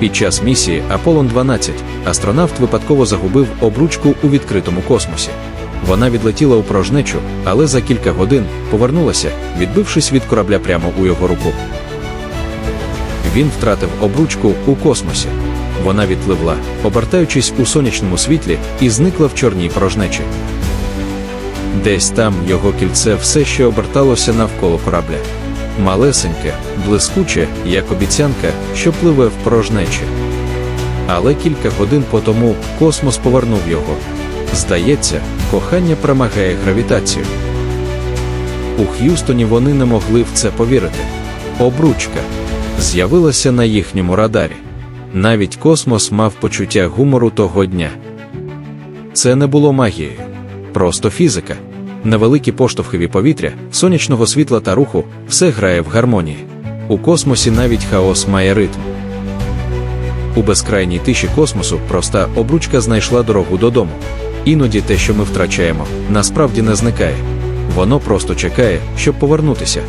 Під час місії Аполлон 12 астронавт випадково загубив обручку у відкритому космосі. Вона відлетіла у порожнечу, але за кілька годин повернулася, відбившись від корабля прямо у його руку. Він втратив обручку у космосі. Вона відпливла, обертаючись у сонячному світлі, і зникла в чорній порожнечі. Десь там його кільце все ще оберталося навколо корабля. Малесеньке, блискуче, як обіцянка, що пливе в порожнечі. Але кілька годин по тому космос повернув його. Здається, кохання перемагає гравітацію. У Х'юстоні вони не могли в це повірити. Обручка з'явилася на їхньому радарі. Навіть космос мав почуття гумору того дня. Це не було магією, просто фізика. Невеликі поштовхи повітря, сонячного світла та руху все грає в гармонії. У космосі навіть хаос має ритм. У безкрайній тиші космосу проста обручка знайшла дорогу додому. Іноді те, що ми втрачаємо, насправді не зникає. Воно просто чекає, щоб повернутися.